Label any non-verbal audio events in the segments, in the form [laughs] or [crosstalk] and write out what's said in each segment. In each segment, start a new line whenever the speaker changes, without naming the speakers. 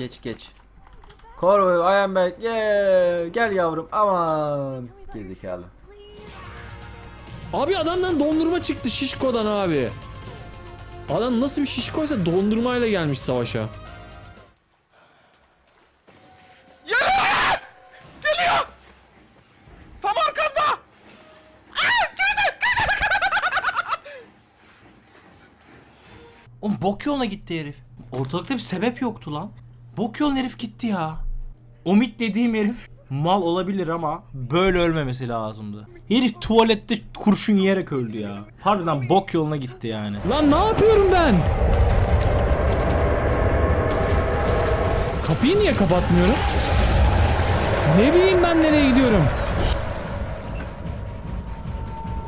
Geç geç. Corvoy, I am back. Yeah. Gel yavrum. Aman. Gerizekalı.
Abi adamdan dondurma çıktı şişkodan abi. Adam nasıl bir şişkoysa dondurmayla gelmiş savaşa.
Geliyor! Tam arkamda!
Oğlum bok yoluna gitti herif. Ortalıkta bir sebep yoktu lan. Bok yolun herif gitti ya. Umit dediğim herif mal olabilir ama böyle ölmemesi lazımdı. Herif tuvalette kurşun yiyerek öldü ya. Harbiden bok yoluna gitti yani.
Lan ne yapıyorum ben? Kapıyı niye kapatmıyorum? Ne bileyim ben nereye gidiyorum?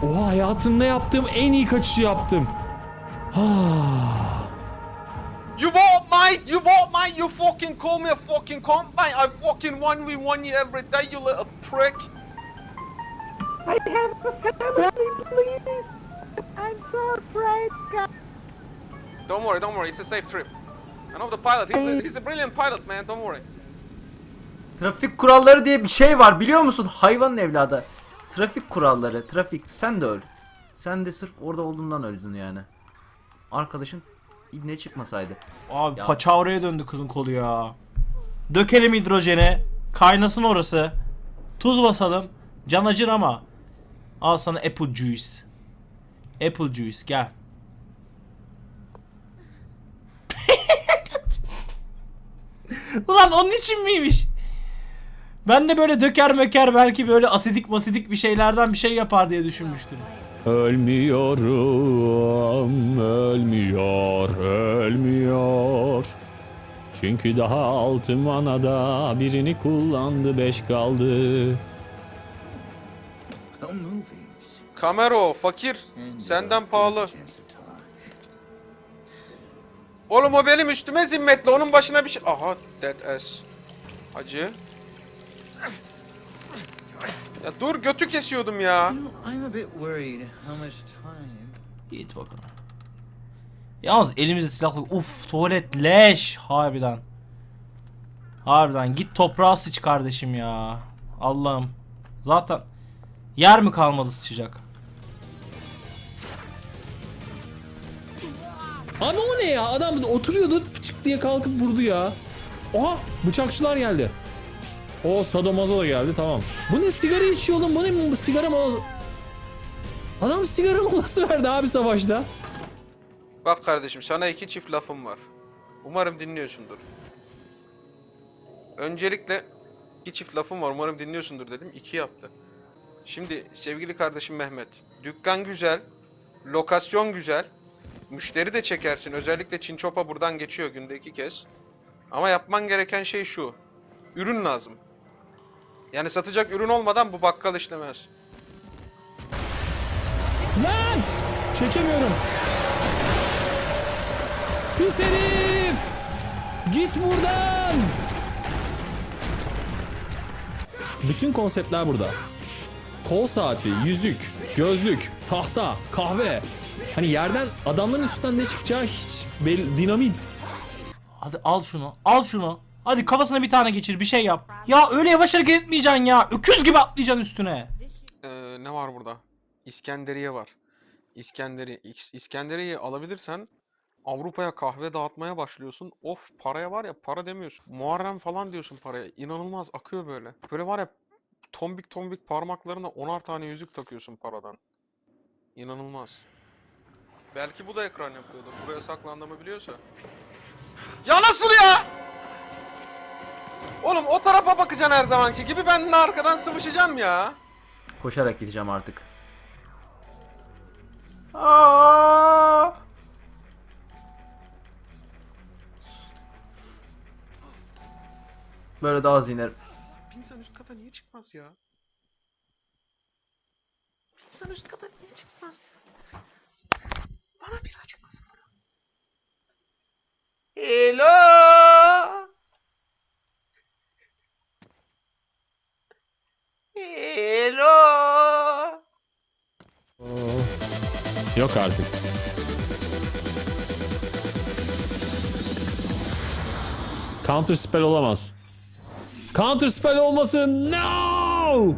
Oha hayatımda yaptığım en iyi kaçışı yaptım.
You won't mind, you won't mind, you fucking call me a fucking combine. I fucking 1v1 you every day, you little prick.
I have a family, please. I'm so afraid, God.
Don't worry, don't worry, it's a safe trip. I know the pilot, he's a, he's a brilliant pilot, man, don't worry.
Trafik kuralları diye bir şey var biliyor musun? Hayvanın evladı. Trafik kuralları. Trafik. Sen de öl. Sen de sırf orada olduğundan öldün yani. Arkadaşın ne çıkmasaydı.
Abi
Ya.
paçavraya döndü kızın kolu ya. Dökelim hidrojene. Kaynasın orası. Tuz basalım. Can acır ama. Al sana apple juice. Apple juice gel. [laughs] Ulan onun için miymiş? Ben de böyle döker möker belki böyle asidik masidik bir şeylerden bir şey yapar diye düşünmüştüm.
Ölmüyorum, ölmüyor, ölmüyor. Çünkü daha altı manada birini kullandı, beş kaldı.
Camero, fakir, senden pahalı. Oğlum o benim üstüme zimmetli, onun başına bir şey... Aha, dead ass. Hacı. Ya dur, götü kesiyordum ya.
You know, I'm a bit worried how much time.
Git bakalım. Yalnız elimizde silahlı. Uf tuvalet leş harbiden. Harbiden git toprağa sıç kardeşim ya. Allah'ım. Zaten yer mi kalmadı sıçacak?
Abi o ne ya? Adam oturuyordu çık diye kalkıp vurdu ya. Oha bıçakçılar geldi. O sadomazo da geldi tamam. Bu ne sigara içiyor oğlum bu ne sigara molası? Adam sigara molası verdi abi savaşta.
Bak kardeşim, sana iki çift lafım var. Umarım dinliyorsundur. Öncelikle iki çift lafım var, umarım dinliyorsundur dedim, iki yaptı. Şimdi sevgili kardeşim Mehmet, dükkan güzel, lokasyon güzel, müşteri de çekersin. Özellikle Çinçopa buradan geçiyor günde iki kez. Ama yapman gereken şey şu, ürün lazım. Yani satacak ürün olmadan bu bakkal işlemez.
Lan! Çekemiyorum. Pis herif! Git buradan! Bütün konseptler burada. Kol saati, yüzük, gözlük, tahta, kahve. Hani yerden adamların üstünden ne çıkacağı hiç belli, dinamit.
Hadi al şunu. Al şunu. Hadi kafasına bir tane geçir bir şey yap. Ya öyle yavaş hareket etmeyeceksin ya. Öküz gibi atlayacaksın üstüne.
Ee, ne var burada? İskenderiye var. İskenderiye. İs- İskenderiye'yi alabilirsen Avrupa'ya kahve dağıtmaya başlıyorsun. Of paraya var ya para demiyorsun. Muharrem falan diyorsun paraya. İnanılmaz akıyor böyle. Böyle var ya tombik tombik parmaklarına onar tane yüzük takıyorsun paradan. İnanılmaz. Belki bu da ekran yapıyordur. Buraya saklandığımı biliyorsa. Ya nasıl ya? Oğlum o tarafa bakacaksın her zamanki gibi ben de arkadan sıvışacağım ya.
Koşarak gideceğim artık. Aa! Böyle daha az inerim.
Bir insan üst kata niye çıkmaz ya? Bir insan üst kata niye çıkmaz? Bana bir açıklasın bunu. Hello! Hello!
Yok artık. Counter spell olamaz. Counter spell olmasın. No!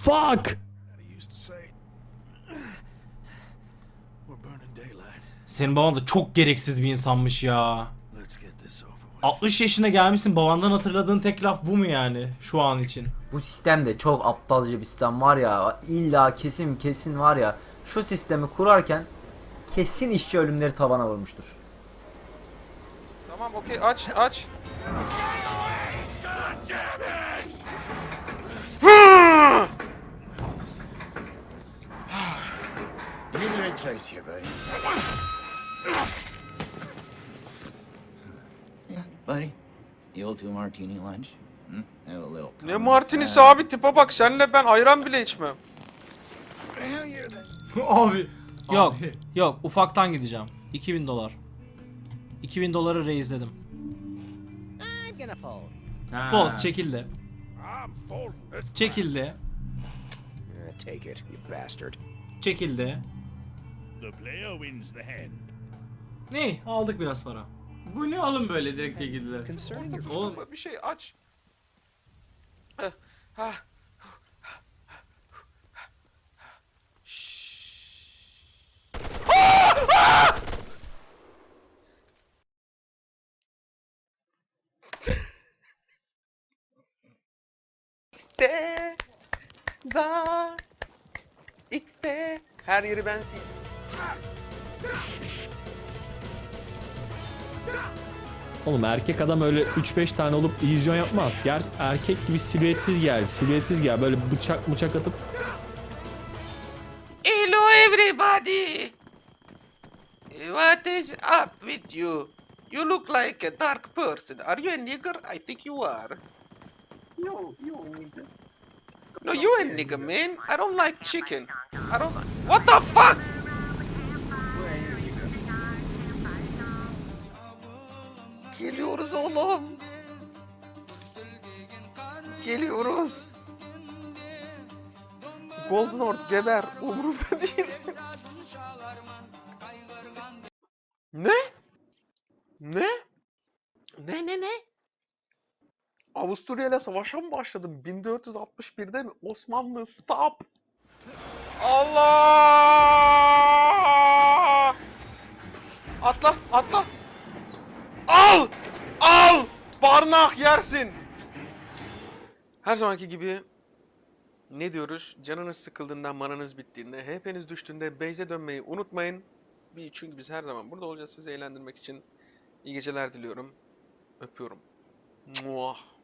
Fuck!
Senin baban da çok gereksiz bir insanmış ya.
Let's get this over with.
60 yaşına gelmişsin babandan hatırladığın tek laf bu mu yani şu an için?
Bu sistem de çok aptalca bir sistem var ya. İlla kesin kesin var ya. Şu sistemi kurarken kesin işçi ölümleri tavana vurmuştur.
Tamam okey aç aç.
Buddy. Martini lunch. Hmm? Have a little.
Ne Martin'isi
sense.
abi tipe bak senle ben ayran bile içmem.
You're [laughs] the
Abi. Yok yok ufaktan gideceğim. 2000 dolar. 2000 doları reizledim.
I'm gonna fold.
Fold çekildi. Çekildi.
Uh, take it, you bastard.
Çekildi.
The player wins the hand.
Ne? Aldık biraz para. Bu ne oğlum böyle direkt çekildiler. Oğlum
Bir şey aç. Eh, ha. İşte za X'te her yeri ben sil.
Oğlum erkek adam öyle 3-5 tane olup illüzyon yapmaz. Ger erkek gibi silüetsiz geldi. Silüetsiz gel. Böyle bıçak bıçak atıp
Hello everybody. What is up with you? You look like a dark person. Are you a nigger? I think you are.
You nigga.
No, you a nigger, man. I don't like chicken. I don't. What the fuck? Geliyoruz oğlum. Geliyoruz. Golden Horde geber. Umurumda değil. [laughs] Ne? Ne ne ne? Avusturya ile savaşa mı başladım? 1461'de mi? Osmanlı stop! Allah! Atla, atla! Al! Al! Barnak yersin! Her zamanki gibi ne diyoruz? Canınız sıkıldığında, mananız bittiğinde, hepiniz düştüğünde base'e dönmeyi unutmayın. Çünkü biz her zaman burada olacağız sizi eğlendirmek için. İyi geceler diliyorum. Öpüyorum. Muah.